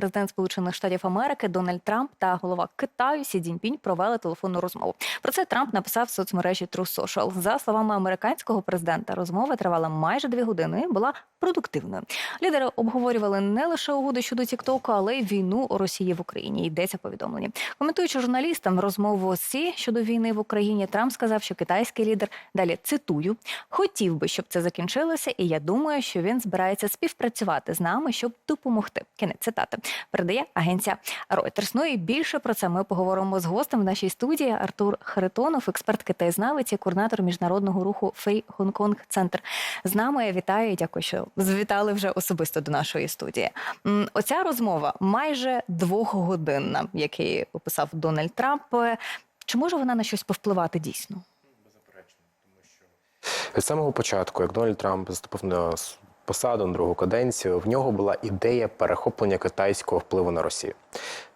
президент Сполучених Штатів Америки Дональд Трамп та голова Китаю Сі Цзіньпінь провели телефонну розмову. Про це Трамп написав в соцмережі True Social. За словами американського президента, розмова тривала майже дві години. і Була продуктивною. Лідери обговорювали не лише угоди щодо Тіктоку, але й війну Росії в Україні. Йдеться повідомлення. Коментуючи журналістам розмову Сі щодо війни в Україні, Трамп сказав, що китайський лідер далі цитую хотів би, щоб це закінчилося, і я думаю, що він збирається співпрацювати з нами, щоб допомогти. Кінець цитати передає агенція Reuters. Ну і більше про це ми поговоримо з гостем в нашій студії. Артур Харитонов, експерт китаєзнавець і координатор міжнародного руху Фей Хонконг Центр. З нами вітаю. Дякую, що завітали вже особисто до нашої студії. Оця розмова майже двохгодинна, як її описав Дональд Трамп. Чи може вона на щось повпливати дійсно? З самого початку, як Дональд Трамп заступив на посаду на другу каденцію, в нього була ідея перехоплення китайського впливу на Росію.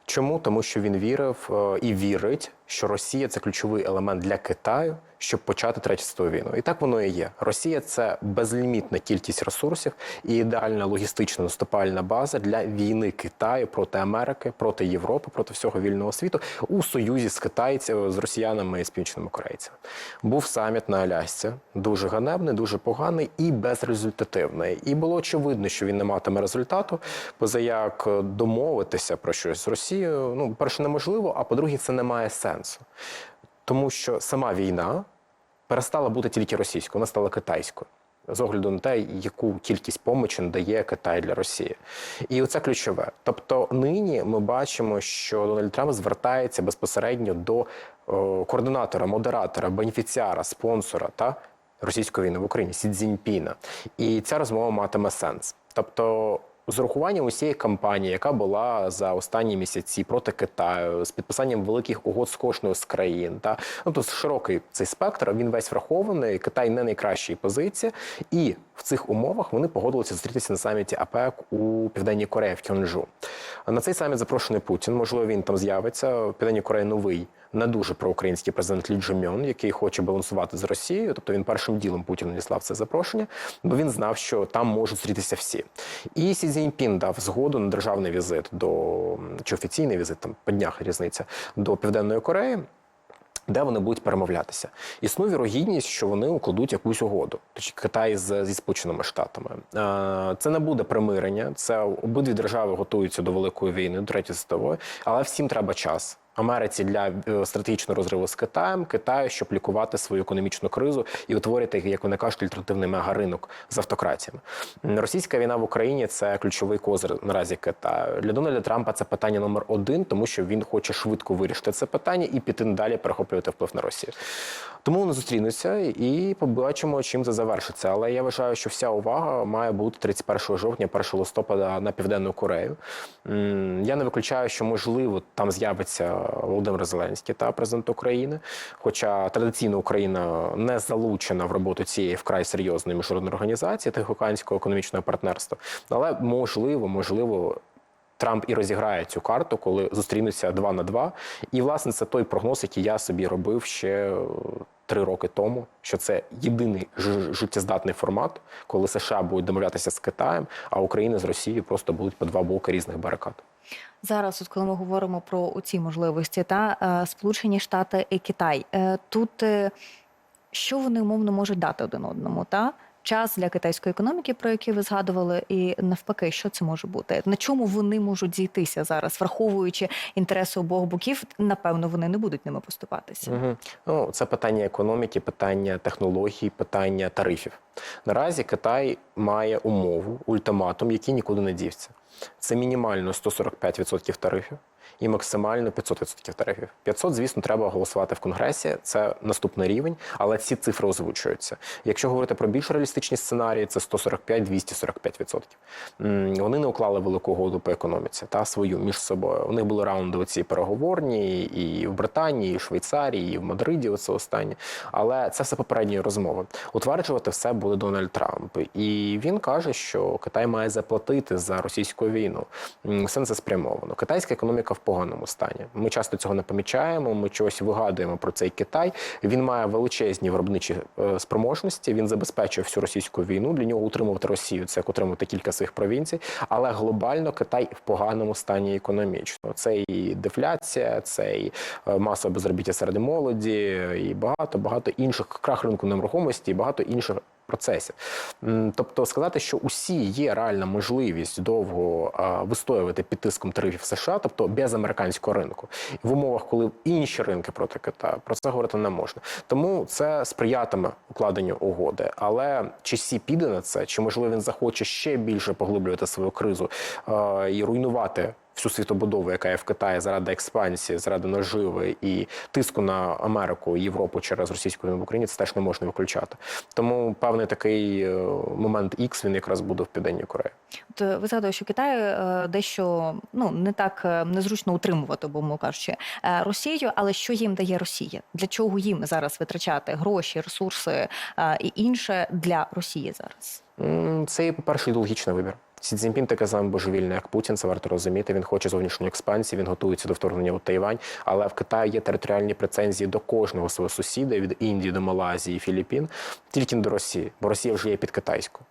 Чому? Тому що він вірив е, і вірить, що Росія це ключовий елемент для Китаю, щоб почати третю світову війну. І так воно і є. Росія це безлімітна кількість ресурсів і ідеальна логістична наступальна база для війни Китаю проти Америки, проти Європи, проти всього вільного світу у союзі з китайцями, з росіянами і з північними корейцями. Був саміт на Алясці, дуже ганебний, дуже поганий і безрезультативний. І було очевидно, що він не матиме результату, поза як домовитися про щось з Росією. Ну, перше, неможливо, а по-друге, це не має сенсу. Тому що сама війна перестала бути тільки російською, вона стала китайською. З огляду на те, яку кількість помочі надає Китай для Росії, і оце ключове. Тобто, нині ми бачимо, що Дональд Трамп звертається безпосередньо до о, координатора, модератора, бенефіціара, спонсора та російської війни в Україні Сі Цзіньпіна. І ця розмова матиме сенс. Тобто, з урахуванням усієї кампанії, яка була за останні місяці проти Китаю, з підписанням великих угод з кожною з країн, та ну то широкий цей спектр, він весь врахований. Китай не найкращій позиції, і в цих умовах вони погодилися зустрітися на саміті АПЕК у Південній Кореї в Кьонжу. На цей саміт запрошений Путін. Можливо, він там з'явиться. Південній Кореї новий не дуже проукраїнський президент Лі Джемьон, який хоче балансувати з Росією. Тобто він першим ділом Путін надіслав це запрошення, бо він знав, що там можуть зустрітися всі. І Сі Цзіньпін дав згоду на державний візит до чи офіційний візит там по днях різниця до Південної Кореї. Де вони будуть перемовлятися? Існує вірогідність, що вони укладуть якусь угоду, тобто Китай з, зі Сполученими Штатами. Це не буде примирення. Це обидві держави готуються до великої війни, до третьої світової, але всім треба час. Америці для е, стратегічного розриву з Китаєм, Китаю, щоб лікувати свою економічну кризу і утворити, як вони кажуть, альтернативний мегаринок з автократіями. Російська війна в Україні це ключовий козир наразі Китаю. Для Дональда Трампа це питання номер один, тому що він хоче швидко вирішити це питання і піти далі перехоплювати вплив на Росію. Тому вони зустрінуться і побачимо, чим це завершиться. Але я вважаю, що вся увага має бути 31 жовтня, 1 листопада на південну Корею. Я не виключаю, що можливо там з'явиться Володимир Зеленський та президент України. Хоча традиційно Україна не залучена в роботу цієї вкрай серйозної міжнародної організації Тихоокеанського економічного партнерства. Але можливо, можливо. Трамп і розіграє цю карту, коли зустрінуться два на два. І власне це той прогноз, який я собі робив ще е, три роки тому. Що це єдиний життєздатний формат, коли США будуть домовлятися з Китаєм, а Україна з Росією просто будуть по два боки різних барикад. Зараз, от коли ми говоримо про ці можливості, та е, Сполучені Штати і Китай, е, тут що вони умовно можуть дати один одному? Та час для китайської економіки, про який ви згадували, і навпаки, що це може бути? На чому вони можуть зійтися зараз, враховуючи інтереси обох боків, напевно, вони не будуть ними поступатися. Угу. Ну, це питання економіки, питання технологій, питання тарифів. Наразі Китай має умову, ультиматум, який нікуди не дівся. Це мінімально 145% тарифів і максимально 500% тарифів. 500, звісно, треба голосувати в Конгресі. Це наступний рівень, але ці цифри озвучуються. Якщо говорити про більш реалістичні сценарії, це 145-245%. Вони не уклали велику угоду по економіці та свою між собою. У них були раунди ці переговорні і в Британії, і в Швейцарії, і в Мадриді. Оце останнє. Але це все попередні розмови. Утверджувати все буде Дональд Трамп, і він каже, що Китай має заплатити за російську війну. Все це спрямовано. Китайська економіка в поганому стані. Ми часто цього не помічаємо. Ми чогось вигадуємо про цей Китай. Він має величезні виробничі е, спроможності. Він забезпечує всю російську війну. Для нього утримувати Росію це як утримувати кілька своїх провінцій. Але глобально Китай в поганому стані економічно. Це і дефляція, це і е, масове безробіття серед молоді, і багато багато інших крах ринку нерухомості, і багато інших процесів. Тобто сказати, що усі є реальна можливість довго вистоювати під тиском тарифів США, тобто без американського ринку, в умовах, коли інші ринки проти Китаю, про це говорити не можна. Тому це сприятиме укладенню угоди. Але чи Сі піде на це, чи можливо він захоче ще більше поглиблювати свою кризу і руйнувати всю світобудову, яка є в Китаї заради експансії, заради наживи і тиску на Америку і Європу через російську війну в Україні, це теж не можна виключати. Тому певний такий е, момент X, він якраз буде в південній Кореї. От е, ви згадували, що Китай е, дещо ну не так незручно утримувати, бо мов кажучи, Росію, але що їм дає Росія? Для чого їм зараз витрачати гроші, ресурси і інше для Росії зараз? Це, є, по-перше, ідеологічний вибір. Сі Цзіньпін таке саме божевільне, як Путін, це варто розуміти. Він хоче зовнішньої експансії, він готується до вторгнення у Тайвань. Але в Китаї є територіальні претензії до кожного свого сусіда від Індії до Малайзії, Філіппін, тільки не до Росії, бо Росія вже є під китайською.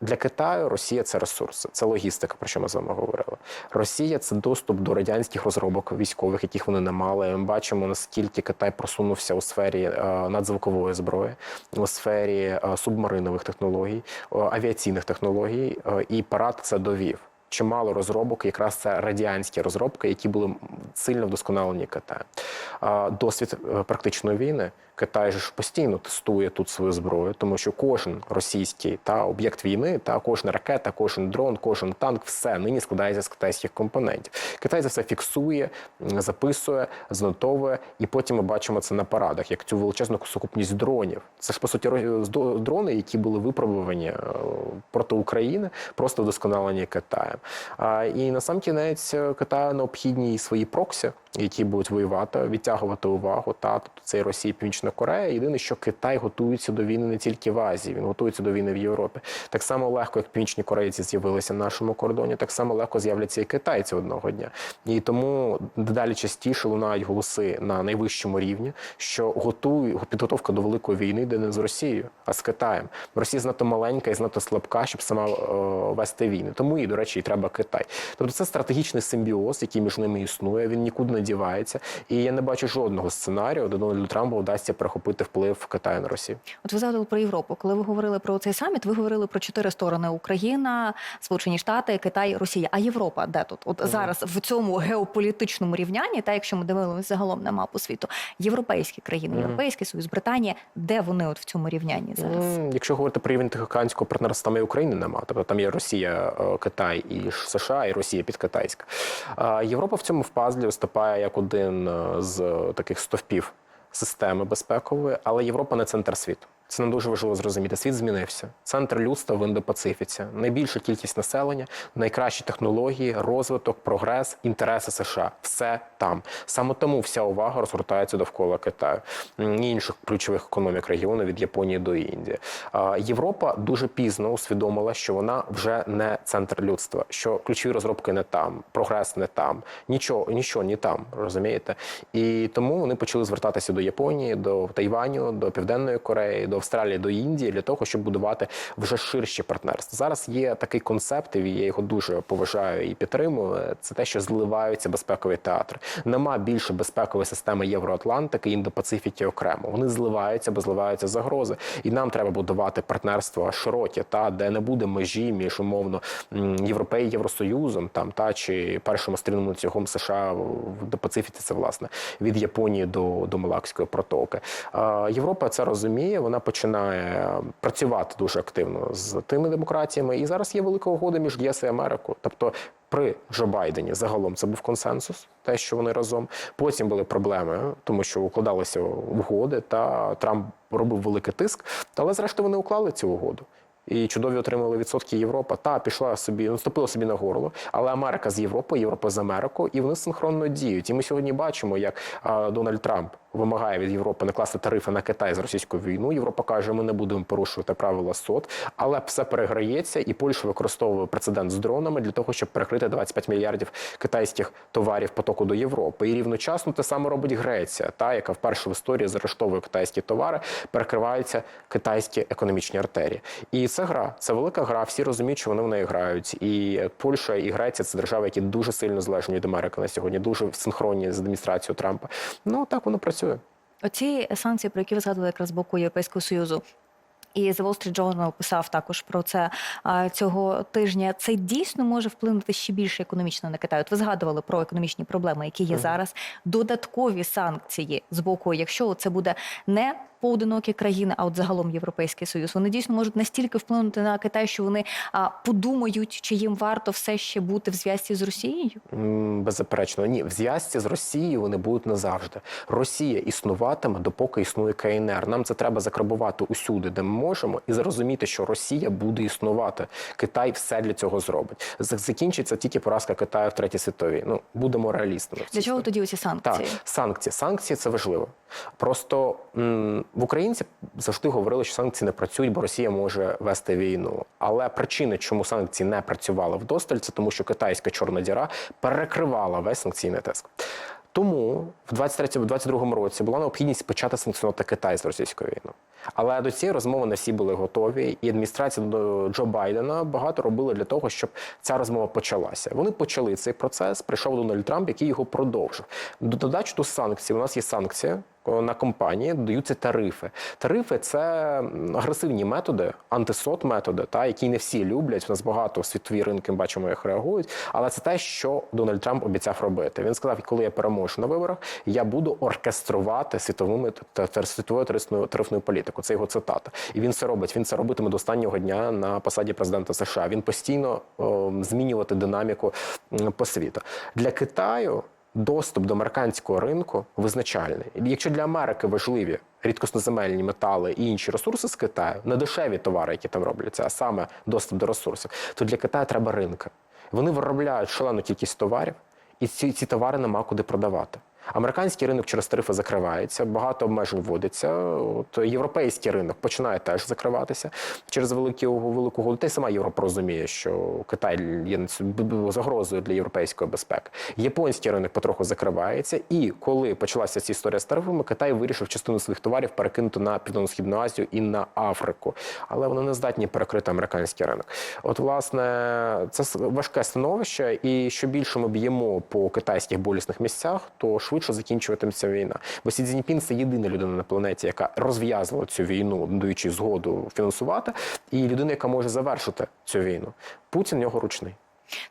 Для Китаю Росія це ресурси, це логістика, про що ми з вами говорили. Росія це доступ до радянських розробок військових, яких вони не мали. Ми бачимо наскільки Китай просунувся у сфері е, надзвукової зброї, у сфері е, субмаринових технологій, е, авіаційних технологій, і парад це довів. Чимало розробок, якраз це радянські розробки, які були сильно вдосконалені Китаєм. А, Досвід е, практичної війни Китай ж постійно тестує тут свою зброю, тому що кожен російський та об'єкт війни, та кожна ракета, кожен дрон, кожен танк, все нині складається з китайських компонентів. Китай це все фіксує, записує, занотовує, і потім ми бачимо це на парадах, як цю величезну сукупність дронів. Це ж по суті ро- дрони, які були випробувані е, проти України, просто вдосконалені Китаєм. І на сам кінець е, Китаю необхідні свої проксі, які будуть воювати, відтягувати увагу. Та тобто це і Росія, і Північна Корея. Єдине, що Китай готується до війни не тільки в Азії, він готується до війни в Європі. Так само легко, як північні корейці з'явилися на нашому кордоні, так само легко з'являться і китайці одного дня. І тому дедалі частіше лунають голоси на найвищому рівні, що готує підготовка до великої війни йде не з Росією, а з Китаєм. Росія знато маленька і знато слабка, щоб сама е, вести війни. Тому і, до речі, і треба Китай. Тобто це стратегічний симбіоз, який між ними існує. Він нікуди не дівається. І я не бачу жодного сценарію, де Дональду Трампу вдасться перехопити вплив Китаю на Росію. От ви згадували про Європу. Коли ви говорили про цей саміт, ви говорили про чотири сторони: Україна, Сполучені Штати, Китай, Росія. А Європа де тут? От зараз в цьому геополітичному рівнянні, та якщо ми дивилися загалом на мапу світу, європейські країни, Мгм. Європейський Союз, Британія, де вони от в цьому рівнянні зараз? Якщо говорити про рівень тихоокеанського партнерства, там і України нема. Тобто там є Росія, е, Китай і США, і Росія підкитайська. Європа в цьому в пазлі виступає як один е, з таких стовпів системи безпекової, але Європа не центр світу. Це нам дуже важливо зрозуміти. Світ змінився. Центр людства в Індопацифіці. Найбільша кількість населення, найкращі технології, розвиток, прогрес, інтереси США. Все там. Саме тому вся увага розгортається довкола Китаю і інших ключових економік регіону від Японії до Індії. Європа дуже пізно усвідомила, що вона вже не центр людства, що ключові розробки не там, прогрес не там, нічого, нічого не там, розумієте? І тому вони почали звертатися до Японії, до Тайваню, до Південної Кореї, до Австралії, до Індії для того, щоб будувати вже ширші партнерства. Зараз є такий концепт, і я його дуже поважаю і підтримую. Це те, що зливаються безпекові театри. Нема більше безпекової системи Євроатлантики, індопацифіки окремо. Вони зливаються, бо зливаються загрози. І нам треба будувати партнерство широке, та де не буде межі між умовно і Євросоюзом, там та чи першим острівним ланцюгом США в Індопацифіці, це власне від Японії до, до Малакської протоки. Європа це розуміє. Вона починає працювати дуже активно з тими демократіями. І зараз є велика угода між ЄС і Америкою. Тобто при Джо Байдені загалом це був консенсус, те, що вони разом. Потім були проблеми, тому що укладалися угоди, та Трамп робив великий тиск. Але зрештою вони уклали цю угоду. І чудові отримали відсотки Європа. Та пішла собі, наступила собі на горло. Але Америка з Європою, Європа з Америкою, і вони синхронно діють. І ми сьогодні бачимо, як а, Дональд Трамп вимагає від Європи накласти тарифи на Китай з російською війну. Європа каже, ми не будемо порушувати правила СОТ, але все переграється, і Польща використовує прецедент з дронами для того, щоб перекрити 25 мільярдів китайських товарів потоку до Європи. І рівночасно те саме робить Греція, та яка вперше в історії заарештовує китайські товари, перекриваються китайські економічні артерії. І це гра, це велика гра. Всі розуміють, що вони в неї грають. І Польща і Греція це держави, які дуже сильно залежні від Америки на сьогодні, дуже синхронні з адміністрацією Трампа. Ну так воно працює. Оці санкції, про які ви згадували якраз з боку Європейського Союзу. І The Wall Street Journal писав також про це цього тижня. Це дійсно може вплинути ще більше економічно на Китай. От ви згадували про економічні проблеми, які є Мгм. зараз. Додаткові санкції з боку, якщо це буде не поодинокі країни, а от загалом Європейський Союз, вони дійсно можуть настільки вплинути на Китай, що вони подумають, чи їм варто все ще бути в зв'язці з Росією. Беззаперечно, ні, в зв'язці з Росією вони будуть назавжди. Росія існуватиме, допоки існує КНР. Нам це треба закрабувати усюди, де ми можемо, і зрозуміти, що Росія буде існувати. Китай все для цього зробить. Закінчиться тільки поразка Китаю в третій світовій. Ну будемо реалістами. Для чого тоді оці Так, санкції? санкції. Санкції це важливо. Просто м, в українці завжди говорили, що санкції не працюють, бо Росія може вести війну. Але причини, чому санкції не працювали вдосталь, це тому, що китайська чорна діра перекривала весь санкційний тиск. Тому в 23-22 році була необхідність почати санкціонувати Китай з російською війною. Але до цієї розмови не всі були готові, і адміністрація Джо Байдена багато робила для того, щоб ця розмова почалася. Вони почали цей процес. Прийшов Дональд Трамп, який його продовжив. До додачу до санкцій. У нас є санкція. На компанії додаються тарифи. Тарифи це агресивні методи, антисот методи, та які не всі люблять. У нас багато світові ринки бачимо, як реагують. Але це те, що Дональд Трамп обіцяв робити. Він сказав, коли я переможу на виборах, я буду оркеструвати світовими та світовою тарифною тарифною політикою. Це його цитата. І він це робить. Він це робитиме до останнього дня на посаді президента США. Він постійно о, змінювати динаміку по світу для Китаю. Доступ до американського ринку визначальний. Якщо для Америки важливі рідкосноземельні метали і інші ресурси з Китаю, не дешеві товари, які там робляться, а саме доступ до ресурсів, то для Китаю треба ринки. Вони виробляють шалену кількість товарів, і ці, ці товари нема куди продавати. Американський ринок через тарифи закривається, багато обмежень вводиться. От європейський ринок починає теж закриватися через великі велику угоду. Та й сама Європа розуміє, що Китай є загрозою для європейської безпеки. Японський ринок потроху закривається, і коли почалася ця історія з тарифами, Китай вирішив частину своїх товарів перекинути на південно-східну Азію і на Африку, але вони не здатні перекрити американський ринок. От, власне, це важке становище, і що більше ми б'ємо по китайських болісних місцях, то швидше закінчуватиметься війна. Бо Сі Цзіньпін – це єдина людина на планеті, яка розв'язувала цю війну, даючи згоду фінансувати, і людина, яка може завершити цю війну. Путін його ручний.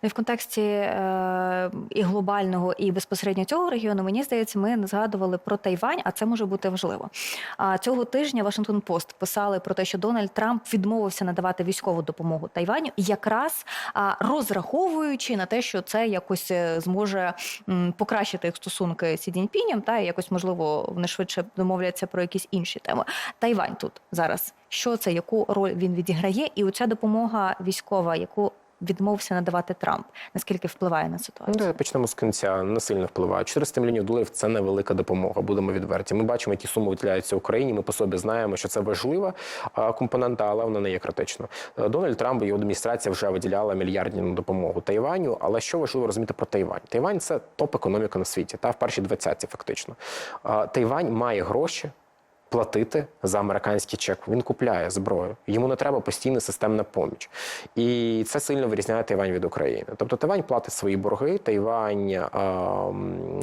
Ну, і в контексті е, і глобального, і безпосередньо цього регіону, мені здається, ми не згадували про Тайвань, а це може бути важливо. А цього тижня Вашингтон Пост писали про те, що Дональд Трамп відмовився надавати військову допомогу Тайваню, якраз розраховуючи на те, що це якось е, зможе покращити їх стосунки з Сі та якось можливо вони швидше домовляться про якісь інші теми. Тайвань тут зараз. Що це, яку роль він відіграє, і оця допомога військова, яку відмовився надавати Трамп. Наскільки впливає на Ну, ситуацію? давай почнемо з кінця. Не сильно впливає. 400 мільйонів доларів це невелика допомога. Будемо відверті. Ми бачимо, які суми виділяються Україні. Ми по собі знаємо, що це важлива компонента, але вона не є критичною. Е, Дональд Трамп і його адміністрація вже виділяла мільярдні допомогу Тайваню. Але що важливо розуміти про Тайвань? Тайвань це топ економіка на світі, та в першій двадцятці фактично. Тайвань має гроші. Платити за американський чек він купляє зброю. Йому не треба постійна системна поміч, і це сильно вирізняє Тайвань від України. Тобто Тайвань платить свої борги. Тайвань е,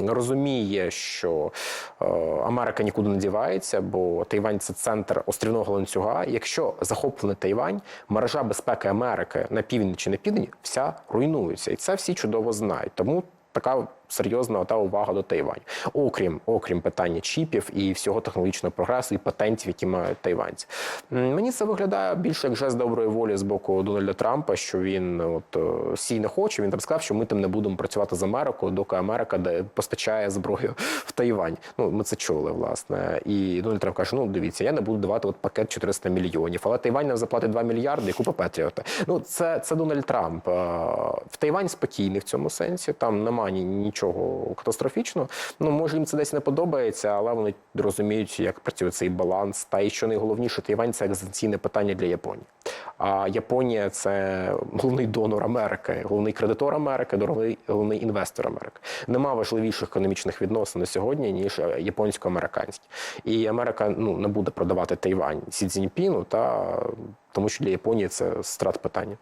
розуміє, що е, Америка нікуди не дівається, бо Тайвань це центр острівного ланцюга. Якщо захоплений Тайвань, мережа безпеки Америки на півдні чи на півдні вся руйнується, і це всі чудово знають. Тому така серйозна та увага до Тайваню. Окрім окрім питання чіпів і всього технологічного прогресу і патентів, які мають тайванці. Мені це виглядає більше як жест доброї волі з боку Дональда Трампа, що він от е, сій не хоче. Він там сказав, що ми там не будемо працювати з Америкою, доки Америка постачає зброю в Тайвань. Ну ми це чули, власне. І Дональд Трамп каже: ну дивіться, я не буду давати от пакет 400 мільйонів, але Тайвань нам заплатить 2 мільярди і купа Петріота. Ну це, це Дональд Трамп. Е, В Тайвань спокійний в цьому сенсі. Там немає немає ні- нічого катастрофічного. Ну може їм це десь не подобається, але вони розуміють, як працює цей баланс. Та і що найголовніше, Тайвань це екзистенційне питання для Японії. А Японія це головний донор Америки, головний кредитор Америки, головний, інвестор Америки. Нема важливіших економічних відносин на сьогодні ніж е, японсько-американські. І Америка ну не буде продавати Тайвань Сі Цзіньпіну, та тому що для Японії це страт питання.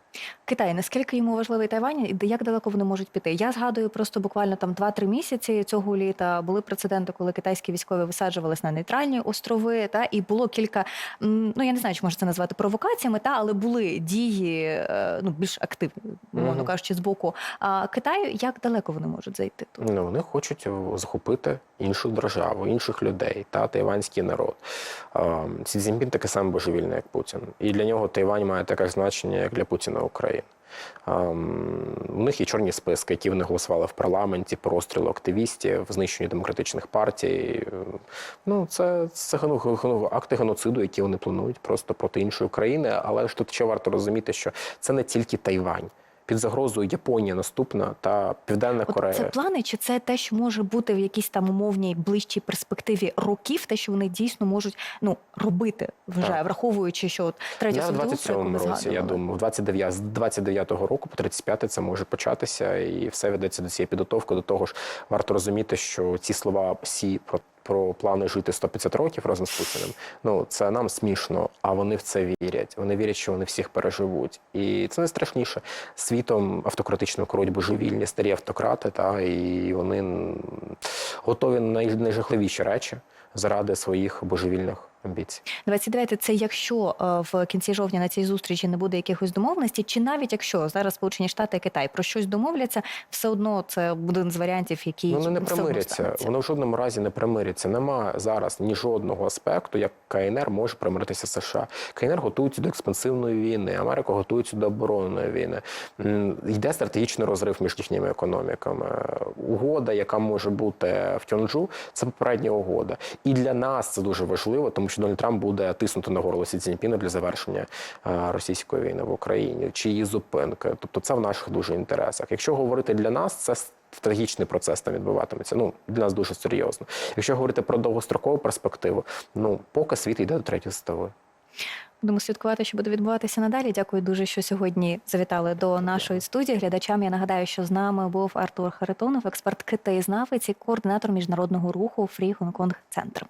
Китай, наскільки йому важливий Тайвань, і як далеко вони можуть піти? Я згадую просто буквально там 2-3 місяці цього літа були прецеденти, коли китайські військові висаджувались на нейтральні острови, та і було кілька, ну я не знаю, чи можна це назвати провокаціями, та але були дії е, ну більш активні, мовно кажучи, з боку а, Китаю. Як далеко вони можуть зайти тут? Ну, вони хочуть е, захопити іншу державу, інших людей та тайванський народ. Сі Цзіньпін таке саме божевільний, як Путін. І для нього Тайвань має таке значення, як для Путіна Україна. Ем, У них є чорні списки, які вони голосували в парламенті про розстріл активістів, знищення демократичних партій. Ну, це, це акти геноциду, які вони планують просто проти іншої країни. Але ж тут ще варто розуміти, що це не тільки Тайвань. Під загрозою Японія наступна та Південна От Корея. це плани, чи це те, що може бути в якійсь там умовній ближчій перспективі років, те, що вони дійсно можуть ну робити вже, Так. враховуючи, що от третя в світова, про яку 27-му ви році, я думаю, в 29, з 29-го року по 35 це може початися, і все ведеться до цієї підготовки. До того ж, варто розуміти, що ці слова всі про, про плани жити 150 років разом з Путіним. Ну це нам смішно, а вони в це вірять. Вони вірять, що вони всіх переживуть, і це найстрашніше. Світом автократично керують божевільні старі автократи, та і вони готові на найжахливіші речі заради своїх божевільних амбіцій. 29 – це якщо е, в кінці жовтня на цій зустрічі не буде якихось домовленостей, чи навіть якщо зараз Сполучені Штати і Китай про щось домовляться, все одно це один з варіантів, який Ну, вони не примиряться. Вони в жодному разі не примиряться. Нема зараз ні жодного аспекту, як КНР може примиритися з США. КНР готується до експансивної війни, Америка готується до оборонної війни. Йде стратегічний розрив між їхніми економіками. Угода, яка може бути в Тьонджу, це попередня угода. І для нас це дуже важливо, тому що Дональд Трамп буде тиснути на горло Сі Цзіньпіна для завершення е, російської війни в Україні чи її зупинки. Тобто це в наших дуже інтересах. Якщо говорити для нас, це стратегічний процес там відбуватиметься. Ну для нас дуже серйозно. Якщо говорити про довгострокову перспективу, ну поки світ йде до третьої світової. Будемо слідкувати, що буде відбуватися надалі. Дякую дуже, що сьогодні завітали до нашої студії. Глядачам я нагадаю, що з нами був Артур Харитонов, експерт китаєзнавець і координатор міжнародного руху Фрі Гонконг Центр.